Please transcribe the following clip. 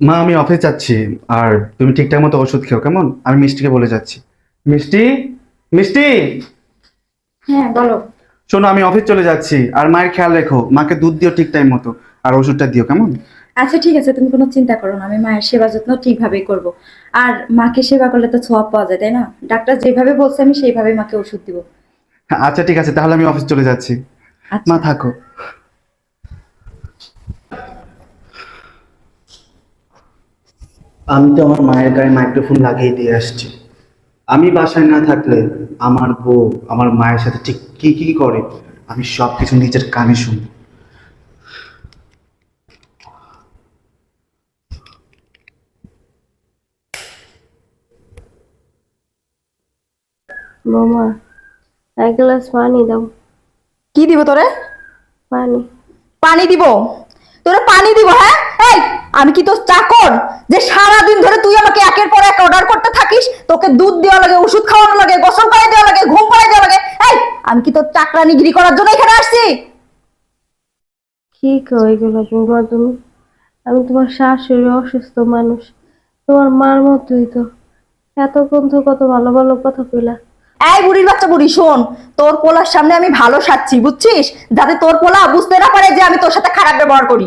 মা আমি অফিস যাচ্ছি আর তুমি ঠিকঠাক মতো ওষুধ খেও কেমন? আমি মিষ্টিকে বলে যাচ্ছি। মিষ্টি? মিষ্টি? হ্যাঁ বলো। শোনো আমি অফিস চলে যাচ্ছি আর মায়ের খেয়াল রেখো মাকে দুধ দিও ঠিক টাইম মতো আর ওষুধটা দিও কেমন? আচ্ছা ঠিক আছে তুমি কোনো চিন্তা করো না আমি মায়ের সেবা যত্ন ঠিকভাবেই করব। আর মাকে সেবা করলে তো ছোঁয়া পাওয়া যায় তাই না? ডাক্তার যেভাবে বলছে আমি সেইভাবে মাকে ওষুধ দিব। আচ্ছা ঠিক আছে তাহলে আমি অফিস চলে যাচ্ছি। আচ্ছা। মা থাকো। আমি তো আমার মায়ের গায়ে মাইক্রোফোন লাগিয়ে দিয়ে আসছি। আমি বাসায় না থাকলে আমার বউ আমার মায়ের সাথে ঠিক কি কি করে? আমি সব কিছু নিজের কানে শুনি বৌমা এক গ্লাস পানি দাও। কি দিব তোরে? পানি। পানি দিব? তোরে পানি দিব হ্যাঁ? এই, আমি কি তোর চাকর? যে সারা দিন ধরে তুই আমাকে একের পর এক অর্ডার করতে থাকিস, তোকে দুধ দেওয়া লাগে, ওষুধ খাওয়ানো লাগে, গোসল করে দেওয়া লাগে, ঘুম পাড়ায় দেওয়া লাগে। এই, আমি কি তোর চাকরানিগিরি করার জন্য এখানে আসছি? কি কো এগুলো বৌমা তুমি। আমি তোমার শাশুড়ি অসুস্থ মানুষ। তোমার মার মতোই তো। এতক্ষণ তো কত ভালো ভালো কথা কইলা। এই বুড়ির বাচ্চা বুড়ি, শোন, তোর পোলার সামনে আমি ভালো সাচ্ছি বুঝছিস? যাতে তোর পোলা বুঝতে না পারে যে আমি তোর সাথে খারাপ ব্যবহার করি।